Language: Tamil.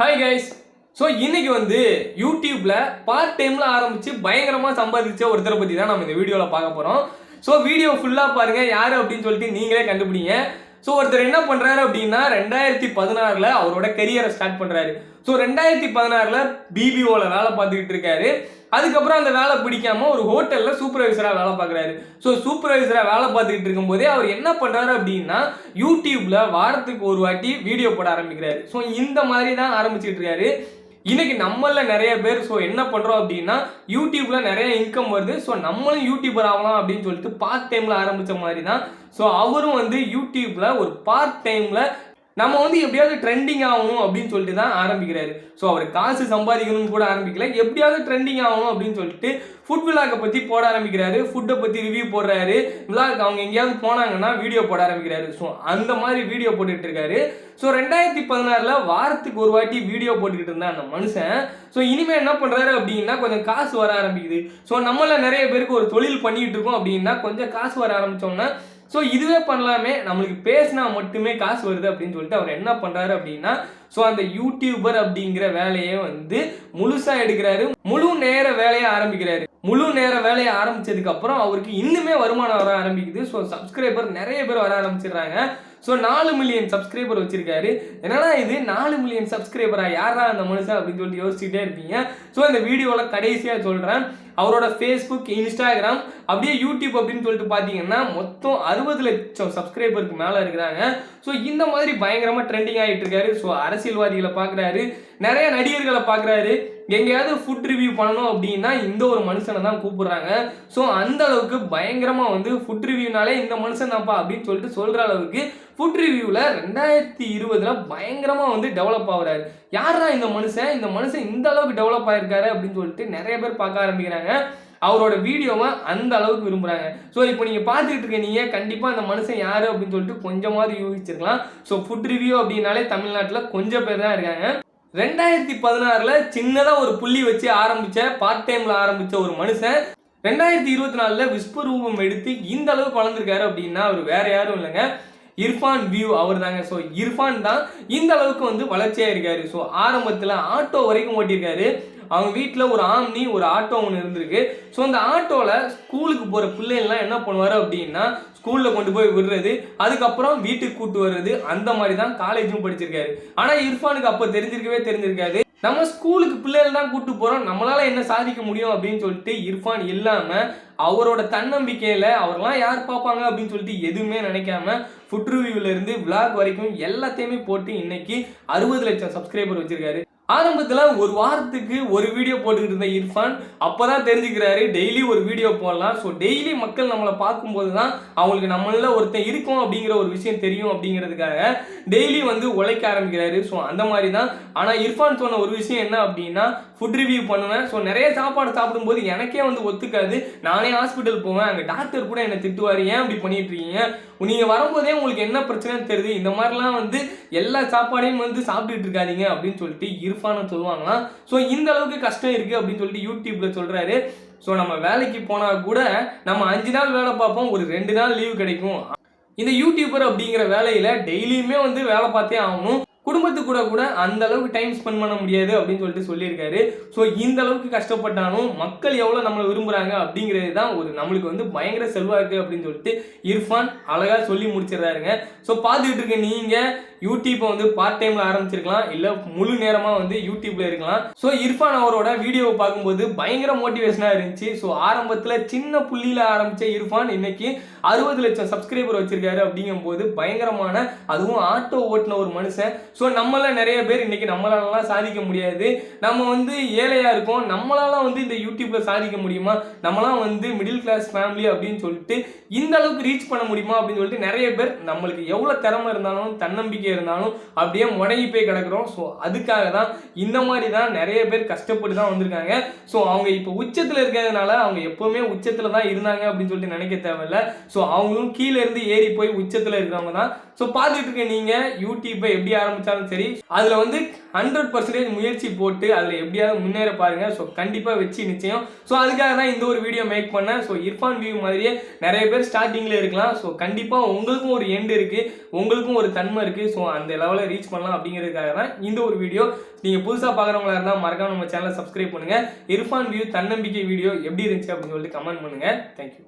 ஹாய் கைஸ் ஸோ இன்னைக்கு வந்து யூடியூப்ல பார்ட் டைம்ல ஆரம்பிச்சு பயங்கரமா சம்பாதிச்ச ஒருத்தரை பத்தி தான் நம்ம இந்த வீடியோவில் பார்க்க போறோம். ஸோ வீடியோ ஃபுல்லா பாருங்க. யாரு அப்படின்னு சொல்லிட்டு நீங்களே கண்டுபிடிங்க. ஸோ ஒருத்தர் என்ன பண்றாரு அப்படின்னா ரெண்டாயிரத்தி பதினாறுல அவரோட கெரியரை ஸ்டார்ட் பண்றாரு. ஸோ ரெண்டாயிரத்தி பதினாறுல பிபிஓல வேலை பார்த்துக்கிட்டு இருக்காரு. அதுக்கப்புறம் அந்த வேலை பிடிக்காம ஒரு ஹோட்டலில் சூப்பர்வைசராக வேலை பார்க்குறாரு. ஸோ சூப்பர்வைசராக வேலை பார்த்துக்கிட்டு இருக்கும்போதே அவர் என்ன பண்ணுறாரு அப்படின்னா யூடியூப்பில் வாரத்துக்கு ஒரு வாட்டி வீடியோ போட ஆரம்பிக்கிறாரு. ஸோ இந்த மாதிரி தான் ஆரம்பிச்சிட்டு இருக்காரு. இன்னைக்கு நம்மள நிறைய பேர் ஸோ என்ன பண்ணுறோம் அப்படின்னா யூடியூப்ல நிறைய இன்கம் வருது. ஸோ நம்மளும் யூடியூபர் ஆகலாம் அப்படின்னு சொல்லிட்டு பார்ட் டைம்ல ஆரம்பித்த மாதிரி தான். ஸோ அவரும் வந்து யூடியூப்ல ஒரு பார்ட் டைம்ல நம்ம வந்து எப்படியாவது ட்ரெண்டிங் ஆகணும் அப்படின்னு சொல்லிட்டு தான் ஆரம்பிக்கிறாரு. ஸோ அவர் காசு சம்பாதிக்கணும்னு கூட ஆரம்பிக்கல. எப்படியாவது ட்ரெண்டிங் ஆகணும் அப்படின்னு சொல்லிட்டு ஃபுட் விழாக்கை பற்றி போட ஆரம்பிக்கிறாரு. ஃபுட்டை பற்றி ரிவ்யூ போடுறாரு. விழாக்கு அவங்க எங்கேயாவது போனாங்கன்னா வீடியோ போட ஆரம்பிக்கிறாரு. ஸோ அந்த மாதிரி வீடியோ போட்டுட்டு இருக்காரு. ஸோ ரெண்டாயிரத்தி பதினாறில் வாரத்துக்கு ஒரு வாட்டி வீடியோ போட்டுக்கிட்டு இருந்தா அந்த மனுஷன். ஸோ இனிமேல் என்ன பண்ணுறாரு அப்படின்னா கொஞ்சம் காசு வர ஆரம்பிக்குது. ஸோ நம்மள நிறைய பேருக்கு ஒரு தொழில் பண்ணிக்கிட்டு இருக்கோம் அப்படின்னா கொஞ்சம் காசு வர ஆரம்பிச்சோம்னா ஸோ இதுவே பண்ணலாமே. நம்மளுக்கு பேசினா மட்டுமே காசு வருது அப்படின்னு சொல்லிட்டு அவர் என்ன பண்ணுறாரு அப்படின்னா ஸோ அந்த யூடியூபர் அப்படிங்கிற வேலையை வந்து முழுசாக எடுக்கிறாரு. முழு நேர வேலையை ஆரம்பிக்கிறாரு. முழு நேர வேலையை ஆரம்பிச்சதுக்கு அப்புறம் அவருக்கு இன்னுமே வருமானம் வர ஆரம்பிக்குது. ஸோ சப்ஸ்கிரைபர் நிறைய பேர் வர ஆரம்பிச்சிடுறாங்க. ஸோ நாலு மில்லியன் சப்ஸ்கிரைபர் வச்சிருக்காரு. என்னன்னா இது? நாலு மில்லியன் சப்ஸ்கிரைபரா யாரா அந்த மனுஷன் அப்படின்னு சொல்லிட்டு யோசிச்சுட்டே இருப்பீங்க. ஸோ இந்த வீடியோவில் கடைசியாக சொல்கிறேன் அவரோட ஃபேஸ்புக் இன்ஸ்டாகிராம் அப்படியே யூடியூப் அப்படின்னு சொல்லிட்டு பார்த்தீங்கன்னா மொத்தம் அறுபது லட்சம் சப்ஸ்கிரைபருக்கு மேலே இருக்கிறாங்க. ஸோ இந்த மாதிரி பயங்கரமாக ட்ரெண்டிங் ஆகிட்டு இருக்காரு. ஸோ அரசியல்வாதிகளை பார்க்குறாரு நிறைய நடிகர்களை பார்க்குறாரு எங்கேயாவது ஃபுட் ரிவ்யூ பண்ணணும் அப்படின்னா இந்த ஒரு மனுஷனை தான் கூப்பிடுறாங்க. ஸோ அந்த அளவுக்கு பயங்கரமாக வந்து ஃபுட் ரிவ்யூனாலே இந்த மனுஷன் தான்ப்பா அப்படின்னு சொல்லிட்டு சொல்கிற அளவுக்கு ஃபுட் ரிவ்யூவில் ரெண்டாயிரத்தி இருபதில் பயங்கரமாக வந்து டெவலப் ஆகுறாரு. யாரா இந்த மனுஷன்? இந்த மனுஷன் இந்த அளவுக்கு டெவலப் ஆயிருக்காரு அப்படின்னு சொல்லிட்டு நிறைய பேர் பார்க்க ஆரம்பிக்கிறாங்க. அவரோட வீடியோவை அந்த அளவுக்கு விரும்புகிறாங்க ஸோ இப்போ நீங்கள் பார்த்துக்கிட்டு இருக்க நீங்கள் கண்டிப்பாக அந்த மனுஷன் யார் அப்படின்னு சொல்லிட்டு கொஞ்சமாவது யூகிச்சிருக்கலாம். ஸோ ஃபுட் ரிவ்யூ அப்படின்னாலே தமிழ்நாட்டில் கொஞ்சம் பேர் தான் இருக்காங்க. ரெண்டாயிரத்தி பதினாறில் சின்னதாக ஒரு புள்ளி வச்சு ஆரம்பித்த பார்ட் டைமில் ஆரம்பித்த ஒரு மனுஷன். ரெண்டாயிரத்தி இருபத்தி நாலில் விஸ்வரூபம் எடுத்து இந்த அளவுக்கு வளர்ந்துருக்காரு அப்படின்னா அவர் வேற யாரும் இல்லைங்க. இர்ஃபான் வியூ அவர் தாங்க ஸோ இர்ஃபான் தான் இந்த அளவுக்கு வந்து வளர்ச்சியாக இருக்காரு. ஸோ ஆரம்பத்தில் ஆட்டோ வரைக்கும் ஓட்டியிருக்காரு. அவங்க வீட்டில் ஒரு ஆம்னி ஒரு ஆட்டோ ஒன்று இருந்திருக்கு. ஸோ அந்த ஆட்டோவில் ஸ்கூலுக்கு போகிற பிள்ளைங்கள்லாம் என்ன பண்ணுவார் அப்படின்னா ஸ்கூலில் கொண்டு போய் விடுறது அதுக்கப்புறம் வீட்டுக்கு கூட்டு வர்றது அந்த மாதிரி தான் காலேஜும் படிச்சிருக்காரு. ஆனால் இர்ஃபானுக்கு அப்போ தெரிஞ்சிருக்கவே தெரிஞ்சிருக்காது. நம்ம ஸ்கூலுக்கு பிள்ளைகள் தான் கூப்பிட்டு போகிறோம் நம்மளால் என்ன சாதிக்க முடியும் அப்படின்னு சொல்லிட்டு இர்ஃபான் இல்லாமல் அவரோட தன்னம்பிக்கையில் அவரெல்லாம் யார் பார்ப்பாங்க அப்படின்னு சொல்லிட்டு எதுவுமே நினைக்காம ஃபுட் ரிவ்யூவிலேருந்து விளாக் வரைக்கும் எல்லாத்தையுமே போட்டு இன்னைக்கு அறுபது லட்சம் சப்ஸ்கிரைபர் வச்சுருக்காரு. ஆரம்பத்தில் ஒரு வாரத்துக்கு ஒரு வீடியோ போட்டுக்கிட்டு இருந்த இர்ஃபான் அப்போ தான் தெரிஞ்சுக்கிறாரு டெய்லி ஒரு வீடியோ போடலாம். ஸோ டெய்லி மக்கள் நம்மளை பார்க்கும்போது தான் அவங்களுக்கு நம்மள ஒருத்தன் இருக்கும் அப்படிங்கிற ஒரு விஷயம் தெரியும் அப்படிங்கிறதுக்காக டெய்லி வந்து உழைக்க ஆரம்பிக்கிறாரு. ஸோ அந்த மாதிரி தான் ஆனால் இர்ஃபான் சொன்ன ஒரு விஷயம் என்ன அப்படின்னா ஃபுட் ரிவ்யூ பண்ணுவேன். ஸோ நிறைய சாப்பாடு சாப்பிடும்போது எனக்கே வந்து ஒத்துக்காது. நானே ஹாஸ்பிட்டல் போவேன். அங்கே டாக்டர் கூட என்னை திட்டுவார் ஏன் இப்படி பண்ணிட்டு இருக்கீங்க நீங்கள் வரும்போதே உங்களுக்கு என்ன பிரச்சனைன்னு தெரியுது. இந்த மாதிரிலாம் வந்து எல்லா சாப்பாடையும் வந்து சாப்பிட்டுட்டு இருக்காதீங்க அப்படின்னு சொல்லிட்டு இருப்பான்னு சொல்லுவாங்களாம். ஸோ இந்த அளவுக்கு கஷ்டம் இருக்குது அப்படின்னு சொல்லிட்டு யூடியூப்ல சொல்கிறாரு ஸோ நம்ம வேலைக்கு போனால் கூட நம்ம அஞ்சு நாள் வேலை பார்ப்போம். ஒரு ரெண்டு நாள் லீவு கிடைக்கும். இந்த யூடியூபர் அப்படிங்கிற வேலையில் டெய்லியுமே வந்து வேலை பார்த்தே ஆகணும். குடும்பத்து கூட கூட அந்த அளவுக்கு டைம் ஸ்பெண்ட் பண்ண முடியாது அப்படின்னு சொல்லிட்டு சொல்லியிருக்காரு. ஸோ இந்த அளவுக்கு கஷ்டப்பட்டாலும் மக்கள் எவ்வளோ நம்மளை விரும்புகிறாங்க அப்படிங்கிறது தான் ஒரு நம்மளுக்கு வந்து பயங்கர செல்வாக்கு அப்படின்னு சொல்லிட்டு இர்ஃபான் அழகாக சொல்லி முடிச்சிடுறாருங்க. ஸோ பார்த்துக்கிட்டு இருக்க நீங்கள் யூடியூப்பை வந்து பார்ட் டைமில் ஆரம்பிச்சிருக்கலாம் இல்லை முழு நேரமாக வந்து யூடியூப்பில் இருக்கலாம். ஸோ இர்ஃபான் அவரோட வீடியோவை பார்க்கும்போது பயங்கர மோட்டிவேஷனாக இருந்துச்சு. ஸோ ஆரம்பத்தில் சின்ன புள்ளியில் ஆரம்பித்த இர்ஃபான் இன்னைக்கு அறுபது லட்சம் சப்ஸ்கிரைபர் வச்சிருக்காரு அப்படிங்கும்போது பயங்கரமான அதுவும் ஆட்டோ ஓட்டின ஒரு மனுஷன். ஸோ நம்மளாம் நிறைய பேர் இன்னைக்கு நம்மளாலலாம் சாதிக்க முடியாது. நம்ம வந்து ஏழையாக இருக்கோம். நம்மளாலாம் வந்து இந்த யூடியூப்பில் சாதிக்க முடியுமா? நம்மளாம் வந்து மிடில் கிளாஸ் ஃபேமிலி அப்படின்னு சொல்லிட்டு இந்த அளவுக்கு ரீச் பண்ண முடியுமா அப்படின்னு சொல்லிட்டு நிறைய பேர் நம்மளுக்கு எவ்வளோ திறமை இருந்தாலும் தன்னம்பிக்கை இருந்தாலும் அப்படியே முடங்கி போய் கிடக்குறோம். ஸோ அதுக்காக தான் இந்த மாதிரி தான் நிறைய பேர் கஷ்டப்பட்டு தான் வந்திருக்காங்க. ஸோ அவங்க இப்போ உச்சத்தில் இருக்கிறதுனால அவங்க எப்பவுமே உச்சத்தில் தான் இருந்தாங்க அப்படின்னு சொல்லிட்டு நினைக்க தேவையில்ல. ஸோ அவங்களும் கீழே இருந்து ஏறி போய் உச்சத்தில் இருக்கிறவங்க தான். ஸோ பார்த்துட்டு இருக்க நீங்கள் யூடியூப்பை எப்படி ஆரம்பிச்சாலும் சரி அதில் வந்து ஹண்ட்ரட் பர்சன்டேஜ் முயற்சி போட்டு அதில் எப்படியாவது முன்னேற பாருங்க. ஸோ கண்டிப்பாக வச்சு நிச்சயம். ஸோ அதுக்காக தான் இந்த ஒரு வீடியோ மேக் பண்ணேன். ஸோ இர்ஃபான் வியூ மாதிரியே நிறைய பேர் ஸ்டார்டிங்கில் இருக்கலாம். ஸோ கண்டிப்பாக உங்களுக்கும் ஒரு எண்ட் இருக்குது உங்களுக்கும் ஒரு தன்மை இருக்குது ஸோ அந்த லெவலில் ரீச் பண்ணலாம் அப்படிங்கிறதுக்காக தான் இந்த ஒரு வீடியோ நீங்கள் புதுசாக பார்க்குறவங்களா இருந்தால் மறக்காம நம்ம சேனலை சப்ஸ்கிரைப் பண்ணுங்கள் இர்ஃபான் வியூ தன்னம்பிக்கை வீடியோ எப்படி இருந்துச்சு அப்படின்னு சொல்லிட்டு கமெண்ட் பண்ணுங்கள் தேங்க்யூ